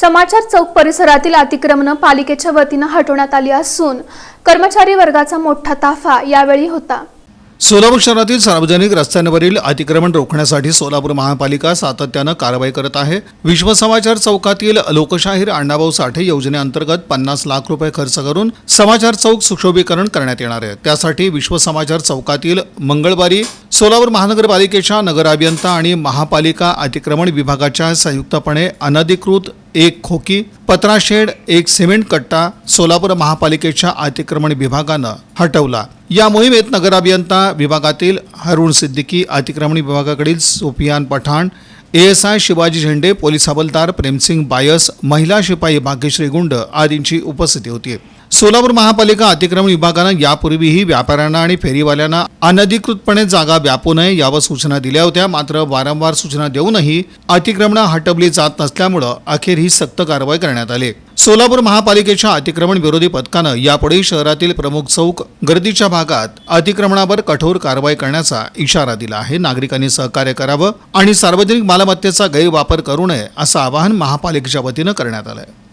समाचार चौक परिसरातील अतिक्रमणं पालिकेच्या वतीनं हटवण्यात आली असून कर्मचारी वर्गाचा मोठा ताफा यावेळी होता. सोलापूर शहरातील सार्वजनिक रस्त्यांवरील अतिक्रमण रोखण्यासाठी सोलापूर महापालिका सातत्यानं कारवाई करत आहे. विश्व समाचार चौकातील लोकशाहीर अण्णाभाऊ साठे योजनेअंतर्गत पन्नास लाख रुपये खर्च करून समाचार चौक सुशोभीकरण करण्यात येणार आहे. त्यासाठी विश्व समाचार चौकातील मंगळवारी सोलापूर महानगरपालिकेच्या नगर अभियंता आणि महापालिका अतिक्रमण विभागाच्या संयुक्तपणे अनधिकृत एक खोकी पत्राशेड एक सिमेंट कट्टा सोलापूर महापालिकेच्या अतिक्रमण विभागानं हटवला. या मोहिमेत नगर अभियंता विभागातील हरुण सिद्दीकी अतिक्रमण विभागाकडील सोफियान पठाण एएसआय शिवाजी झेंडे पोलीस हवालदार प्रेमसिंग बायस महिला शिपाई भाग्यश्री गुंड आदींची उपस्थिती होती. सोलापूर महापालिका अतिक्रमण विभागानं यापूर्वीही व्यापाऱ्यांना आणि फेरीवाल्यांना अनधिकृतपणे जागा व्यापू नये यावर सूचना दिल्या होत्या. मात्र वारंवार सूचना देऊनही अतिक्रमणं हटवली जात नसल्यामुळं अखेर ही सक्त कारवाई करण्यात आली. सोलापूर महापालिकेच्या अतिक्रमण विरोधी पथकानं यापुढे शहरातील प्रमुख चौक गर्दीच्या भागात अतिक्रमणावर कठोर कारवाई करण्याचा इशारा दिला आहे. नागरिकांनी सहकार्य करावं आणि सार्वजनिक मालमत्तेचा गैरवापर करू नये असं आवाहन महापालिकेच्या वतीनं करण्यात आलं आहे